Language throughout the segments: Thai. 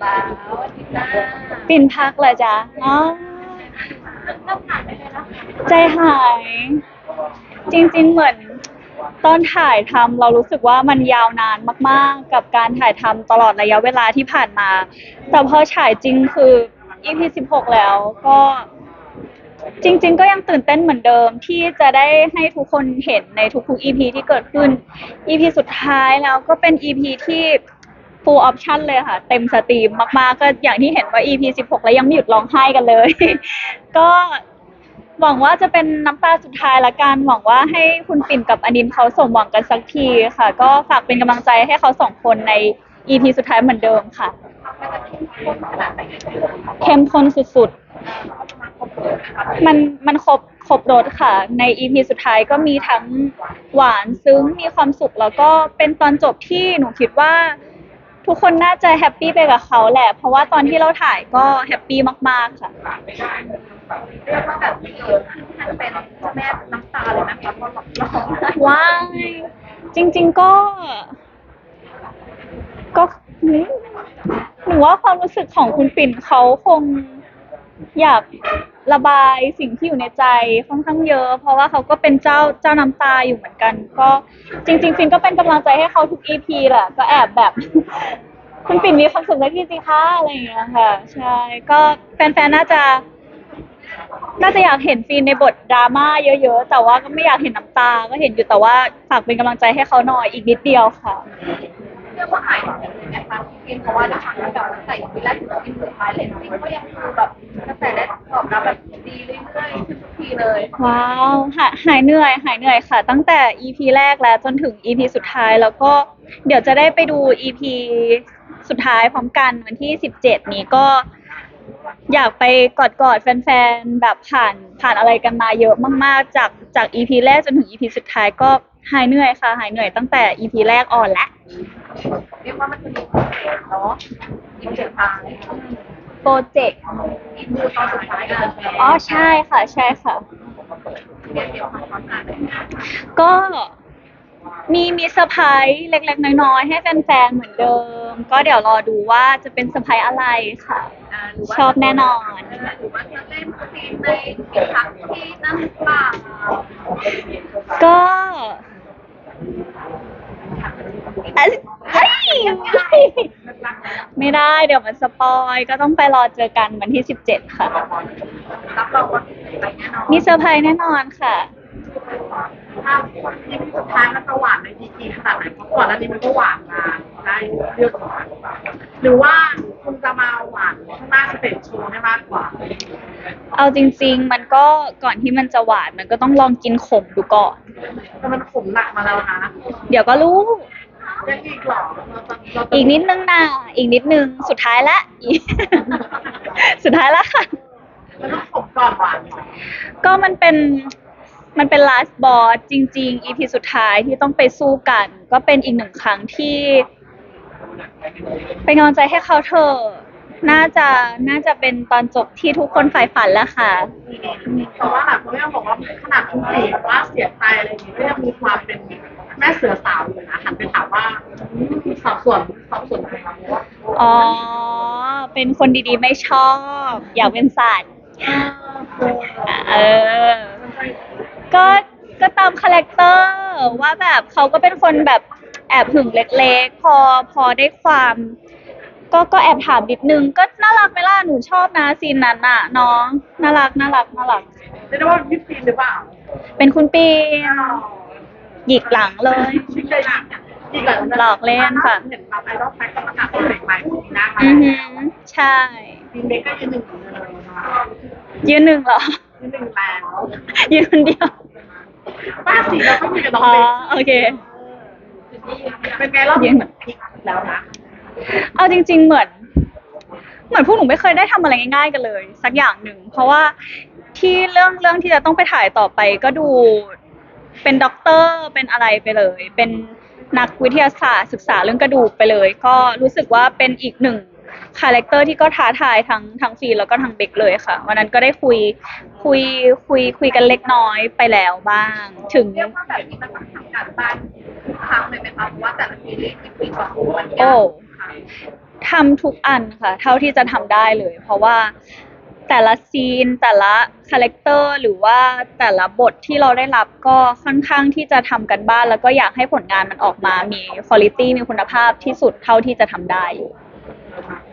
แล้วอาทิตย์หน้าปิ่นพักเหรอจ๊ะอ๋อก็ผ่านไปเลยนะใจหาย จริงๆเหมือน ตอนถ่ายทำเรารู้สึกว่ามันยาวนานมาก ๆ กับการถ่ายทำตลอดระยะเวลาที่ผ่านมา แต่พอฉายจริงคือ EP 16 แล้วก็ จริง ๆ ก็ยังตื่นเต้นเหมือนเดิมที่จะได้ให้ทุกคนเห็นในทุกๆ EP ที่เกิดขึ้น EP สุดท้ายแล้วก็เป็น EP ที่ full option เลยค่ะ เต็มสตรีมมากๆ ก็อย่างที่เห็นว่า EP 16 แล้วยังไม่หยุดร้องไห้กันเลย ก็หวังว่าจะเป็นน้ำตาสุดท้ายละกัน หวังว่าให้คุณปิ่นกับอนินเขาสมหวังกันสักทีค่ะ ก็ฝากเป็นกำลังใจให้เขาสองคนใน EP สุดท้ายเหมือนเดิมค่ะ เข้มข้นขนาดไหนเข้มข้นสุดๆ มันมันครบครบรสค่ะ ใน EP สุดท้ายก็มีทั้งหวานซึ้งมีความสุขแล้วก็เป็นตอนจบที่หนูคิดว่า ทุกคนน่าจะแฮปปี้ไปกับเขาแหละ เพราะว่าตอนที่เราถ่ายก็แฮปปี้มาก ๆ ค่ะ เรียกว่าแบบที่เออท่านเป็นเจ้าแม่น้ำตาเลยนะคะเพราะแบบร้องไห้ว้ายจริง ๆก็ ก็หนูว่าความรู้สึกของคุณปิ่นเขาคงอยาก ระบายสิ่งที่อยู่ในใจค่อนข้างเยอะ เพราะว่าเขาก็เป็นเจ้าเจ้าน้ำตาอยู่เหมือนกัน ก็จริง ๆ ฟินก็เป็นกำลังใจให้เขาทุกอีพีแหละ ก็แอบแบบ คุณปิ่นมีความสุขสักทีสิคะอะไรอย่างเงี้ยค่ะ ใช่ ก็แฟนๆ น่าจะ น่าจะอยากเห็นซีนในบทดราม่าเยอะๆ แต่ว่าก็ไม่อยากเห็นน้ำตา ก็เห็นอยู่แต่ว่าฝากเป็นกำลังใจให้เขาหน่อยอีกนิดเดียวค่ะ รียกว่าหายเหนื่อยนะคะพี่เพราะว่านะคะตั้งแต่ตั้งแต่ทีแรกถึงทีสุดท้ายเลยจริงก็ยังคือแบบกระแสได้ตอบรับแบบดีเรื่อยๆทุกทีเลยว้าวหายหายเหนื่อยหายเหนื่อยค่ะ ตั้งแต่ EP แรกแล้วจนถึง EP สุดท้ายแล้วก็เดี๋ยวจะได้ไปดู EP สุดท้ายพร้อมกันวันที่ 17 นี้ก็อยากไปกอดกอดๆแฟนๆ แบบผ่านผ่านอะไรกันมาเยอะมากๆ จากจาก EP แรกจนถึง EP สุดท้ายก็ หายเหนื่อยค่ะ หายเหนื่อยตั้งแต่ EP แรกออนแล้วเรียกว่ามันจะมีเนาะอีกเจ็ดทางโปรเจกต์อีกมือตอนสุดท้ายกันอ๋อใช่ค่ะ ใช่ค่ะเรียกเดียวความความกันก็มีมีเซอร์ไพรส์เล็ก ๆ น้อยๆให้แฟนๆเหมือนเดิม ก็เดี๋ยวรอดูว่าจะเป็นเซอร์ไพรส์อะไรค่ะ ชอบแน่นอน หรือว่าจะเล่นซีนในอีกครั้งที่นั่นหรือเปล่าก็ เอ้ยเอ้ยไม่ได้เดี๋ยวมันสปอยก็ต้องไปรอเจอกันวันที่17ค่ะ รับรองว่าไปแน่นอนมีเซอร์ไพรส์แน่นอนค่ะ ถ้าที่สุดท้ายมันจะหวานในทีทีขนาดไหนเพราะก่อนหน้านี้มันก็หวานมาได้เยอะกว่าหรือว่าคุณ จะมาหวานข้างหน้าสเตจโชว์ให้มากกว่า เอาจริง ๆ มันก็ก่อนที่มันจะหวานมันก็ต้องลองกินขมดูก่อน แต่มันขมหนักมาแล้วนะเดี๋ยวก็รู้ ยังอีกเหรอเราจะเราจะอีกนิดนึงนะอีกนิดนึงสุดท้ายละอีก สุดท้ายละค่ะ มันต้องขมก่อนหวานเหรอก็มันเป็นมันเป็น last boss จริง ๆ EP สุดท้ายที่ต้องไปสู้กัน ก็เป็นอีกหนึ่งครั้งที่ เป็นกำลังใจให้เขาเถอะน่าจะน่าจะเป็นตอนจบที่ทุกคนใฝ่ฝันแล้วค่ะเพราะว่าหลายคนก็ยังบอกว่าขนาดคุณตีว่าเสียใจอะไรอย่างนี้ก็ยังมีความเป็นแม่เสือสาวอยู่นะหันไปถามว่าอืมสอบสวนสอบสวนอะไรบ้างอ๋อ เป็นคนดีๆไม่ชอบ อยากเป็นสัตว์เออ ก็ก็ตามคาแรคเตอร์ว่าแบบเขาก็เป็นคนแบบ แอบหึงเล็กๆ พอพอได้ความ ก็ก็แอบถามนิดนึง ก็น่ารักไหมล่ะหนูชอบนะซีนนั้นน่ะน้องน่ารักน่ารักน่ารัก เรียกได้ว่าพี่ปีนหรือเปล่าเป็นคุณปีนหยิกหลังเลย ชิคเลยอะอีกหลังหลอกเล่นค่ะ เห็นแบบไอดอลแฟนก็ประกาศตัวเด็กใหม่ปีหน้ามาอือหือใช่ ปีเมกก็ยืนหนึ่งอยู่เลยนะยืนหนึ่งเหรอ ยืนหนึ่งแล้วยืนคนเดียว ป้าสีเราก็คุยกับน้องอ๋อเด็ก โอเค เป็นไงรอบนี้เหมือนพลิกแล้วนะเอาจริง ๆ เหมือน เหมือนพวกหนูไม่เคยได้ทำอะไรง่ายๆกันเลย สักอย่างหนึ่ง เพราะว่าที่เรื่องเรื่องที่จะต้องไปถ่ายต่อไปก็ดูเป็นด็อกเตอร์เป็นอะไรไปเลย เป็นนักวิทยาศาสตร์ศึกษาเรื่องกระดูกไปเลย ก็รู้สึกว่าเป็นอีกหนึ่ง คาแรคเตอร์ที่ก็ท้าทายทั้งทั้งฟีนแล้วก็ทั้งเบกเลยค่ะ วันนั้นก็ได้คุยคุยคุยคุยกันเล็กน้อยไปแล้วบ้าง ถึงเรียกว่าแบบนี้มันต้องทำการบ้านทุกครั้งเลยไหมคะเพราะว่าแต่ละซีรีส์ที่ปีต่อปีมันยากโอ้ค่ะทำทุกอันค่ะ เท่าที่จะทำได้เลย เพราะว่าแต่ละซีน แต่ละคาแรคเตอร์หรือว่าแต่ละบทที่เราได้รับก็ค่อนข้างที่จะทำกันบ้าน แล้วก็อยากให้ผลงานมันออกมามีคุณภาพมีคุณภาพที่สุดเท่าที่จะทำได้อยู่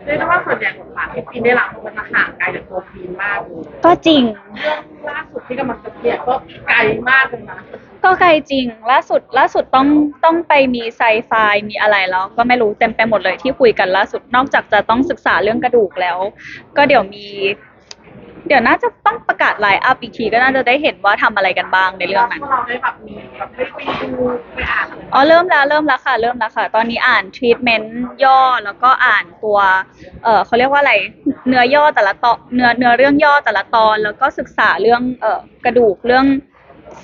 เรียกได้ว่าส่วนใหญ่บทบาทที่ปีนได้รับมันจะห่างไกลจากตัวปีนมากเลยก็จริง เรื่องล่าสุดที่กำลังจะเปลี่ยนก็ไกลมากเลยนะก็ไกลจริง ล่าสุด ล่าสุดต้องต้องไปมีไซไฟมีอะไรแล้ว ก็ไม่รู้เต็มไปหมดเลยที่คุยกันล่าสุดนอกจากจะต้องศึกษาเรื่องกระดูกแล้ว ก็เดี๋ยวมี เดี๋ยวน่าจะต้องประกาศไลน์อัพอีกทีก็น่าจะได้เห็นว่าทำอะไรกันบ้างในเรื่องนั้นพวกเราได้แบบมีแบบได้ไปดูไปอ่านอะไรอ๋อเริ่มแล้วเริ่มแล้วค่ะ เริ่มแล้วค่ะ ตอนนี้อ่านทรีทเมนต์ย่อแล้วก็อ่านตัว เออเขาเรียกว่าอะไร เนื้อย่อแต่ละตอนเนื้อเนื้อเรื่องย่อแต่ละตอน แล้วก็ศึกษาเรื่องเออกระดูกเรื่อง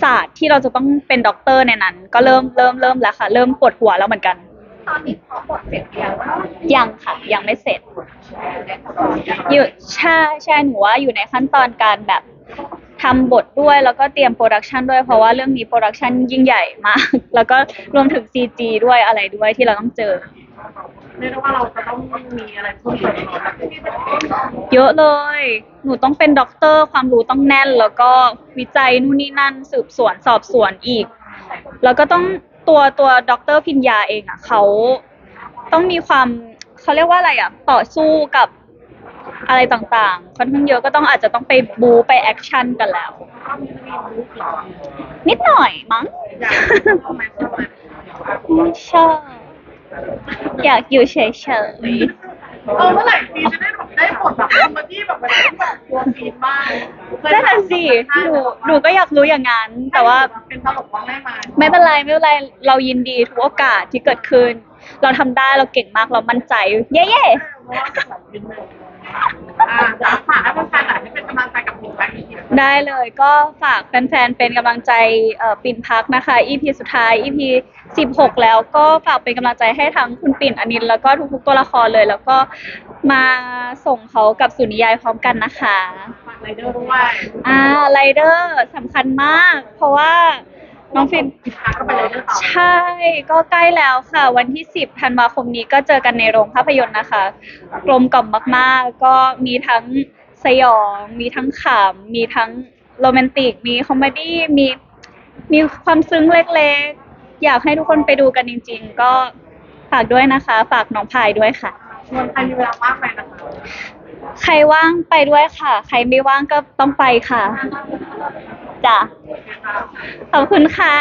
ศาสตร์ที่เราจะต้องเป็นด็อกเตอร์ในนั้น ก็เริ่มเริ่มเริ่มแล้วค่ะ เริ่มปวดหัวแล้วเหมือนกัน ตอนนี้ขอบทเสร็จแล้วยังค่ะ ยังไม่เสร็จ อยู่ใช่ใช่หนูว่าอยู่ในขั้นตอนการแบบทำบทด้วยแล้วก็เตรียมโปรดักชันด้วยเพราะว่าเรื่องนี้โปรดักชันยิ่งใหญ่มาก แล้วก็รวมถึง CG ด้วยอะไรด้วยที่เราต้องเจอเรียกได้ว่าเราจะต้องมีอะไรเพิ่มเติมตลอดที่เยอะเลย หนูต้องเป็นด็อกเตอร์ความรู้ต้องแน่น แล้วก็วิจัยนู่นนี่นั่นสืบสวนสอบสวนอีก แล้วก็ต้อง ตัวตัวด็อกเตอร์พิญญาเองอะเขาต้องมีความเขาเรียกว่าอะไรอะต่อสู้กับอะไรต่างๆ ค่อนข้างเยอะก็ต้องอาจจะต้องไปบูไปแอคชั่นกันแล้ว นิดหน่อยมั้ง ไม่ชอบอยากอยู่เฉยเออเมื่อไหร่ปีจะได้แบบ ได้บทแบบคอมเมดี้แบบเวลาที่แบบตัวปีนบ้างๆนั่นน่ะสิหนูหนูก็อยากรู้อย่างนั้น แต่ว่าเป็นตลกบ้างได้ไหมไม่เป็นไรไม่เป็นไร เรายินดีทุกโอกาสที่เกิดขึ้น เราทำได้เราเก่งมากเรามั่นใจ เย้เย้เพราะว่าแบบปีนเลยอ่าจะฝากให้แฟนๆหน่อยให้เป็นกำลังใจกับหนูแบงค์อีกทีได้เลยก็ฝากแฟนๆเป็นกำลังใจเอ่อปิ่นพักนะคะ EP สุดท้าย EP 16 แล้วก็ฝากเป็นกำลังใจให้ทั้งคุณปิ่นอนินท์แล้วก็ทุกๆตัวละครเลย แล้วก็ มาส่งเขากับสุนิยายพร้อมกันนะคะฝากไรเดอร์ด้วยอ่าไรเดอร์สำคัญมาก เพราะว่าน้องฟินพิพาก็ไปไรเดอร์ต่อใช่ก็ใกล้แล้วค่ะ วันที่ 10ธันวาคมนี้ก็เจอกันในโรงภาพยนตร์นะคะกลมกล่อมมากๆ ก็มีทั้งสยอง มีทั้งขำมีทั้งโรแมนติก มีคอมเมดี้มีมีความซึ้งเล็กๆ อยากให้ทุกคนไปดูกันจริง ๆ ก็ฝากด้วยนะคะ ฝากน้องพายด้วยค่ะ ชวนใครมีเวลาว่างไปนะคะใครว่างไปด้วยค่ะ ใครไม่ว่างก็ต้องไปค่ะจ้ะโอเคค่ะขอบคุณค่ะ